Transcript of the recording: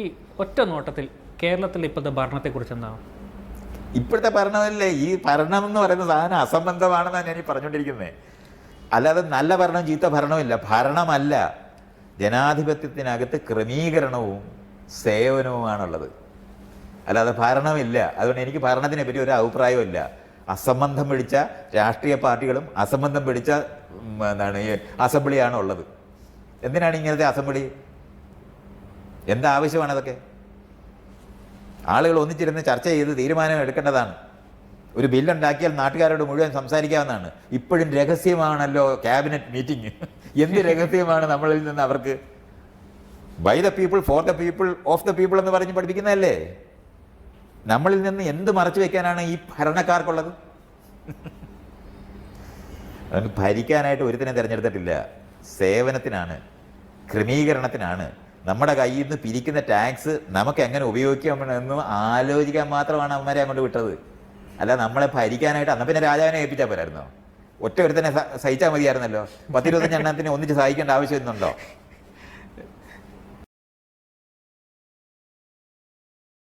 ഈ ഒറ്റ നോട്ടത്തിൽ കേരളത്തിൽ ഇപ്പോഴത്തെ ഭരണത്തെക്കുറിച്ച് എന്താണ് ഇപ്പോഴത്തെ ഭരണമല്ലേ? ഈ ഭരണം എന്ന് പറയുന്ന സാധനം അസംബന്ധമാണെന്നാണ് ഞാൻ ഈ പറഞ്ഞുകൊണ്ടിരിക്കുന്നത് അല്ലാതെ നല്ല ഭരണം ചീത്ത ഭരണമില്ല ഭരണമല്ല. ജനാധിപത്യത്തിനകത്ത് ക്രമീകരണവും സേവനവുമാണുള്ളത്. അല്ലാതെ ഭരണമില്ല. അതുകൊണ്ട് എനിക്ക് ഭരണത്തിനെ പറ്റി ഒരു അഭിപ്രായമില്ല അസംബന്ധം പിടിച്ച രാഷ്ട്രീയ പാർട്ടികളും അസംബന്ധം പിടിച്ച എന്താണ് അസംബ്ലിയാണുള്ളത്. എന്തിനാണ് ഇങ്ങനത്തെ അസംബ്ലി? എന്താവശ്യമാണ് അതൊക്കെ? ആളുകൾ ഒന്നിച്ചിരുന്ന് ചർച്ച ചെയ്ത് തീരുമാനം എടുക്കേണ്ടതാണ്. ഒരു ബില്ലുണ്ടാക്കിയാൽ നാട്ടുകാരോട് മുഴുവൻ സംസാരിക്കാവുന്നതാണ്. ഇപ്പോഴും രഹസ്യമാണല്ലോ ക്യാബിനറ്റ് മീറ്റിംഗ്. എന്ത് രഹസ്യമാണ് നമ്മളിൽ നിന്ന് അവർക്ക്? By the people for the people of the people എന്ന് പറഞ്ഞ് പഠിപ്പിക്കുന്നതല്ലേ? നമ്മളിൽ നിന്ന് എന്ത് മറച്ചു വെക്കാനാണ് ഈ ഭരണക്കാർക്കുള്ളത്? ഭരിക്കാനായിട്ട് ഒരുത്തിനെ തിരഞ്ഞെടുത്തിട്ടില്ല. സേവനത്തിനാണ് ക്രമീകരണത്തിനാണ്. നമ്മുടെ കയ്യിൽ നിന്ന് പിരിക്കുന്ന ടാക്സ് നമുക്ക് എങ്ങനെ ഉപയോഗിക്കാമെന്ന് ആലോചിക്കാൻ മാത്രമാണ് അവന്മാരെ അങ്ങോട്ട് വിട്ടത്. അല്ല നമ്മളെ ഭരിക്കാനായിട്ട് അന്ന് പിന്നെ രാജാവിനെ ഏൽപ്പിച്ചാൽ പോരായിരുന്നോ? ഒറ്റ ഒരുത്തനെ സഹിച്ചാൽ മതിയായിരുന്നല്ലോ. പത്തിരുപത്തഞ്ച് എണ്ണത്തിന് ഒന്നിച്ച് സഹിക്കേണ്ട ആവശ്യമൊന്നുണ്ടോ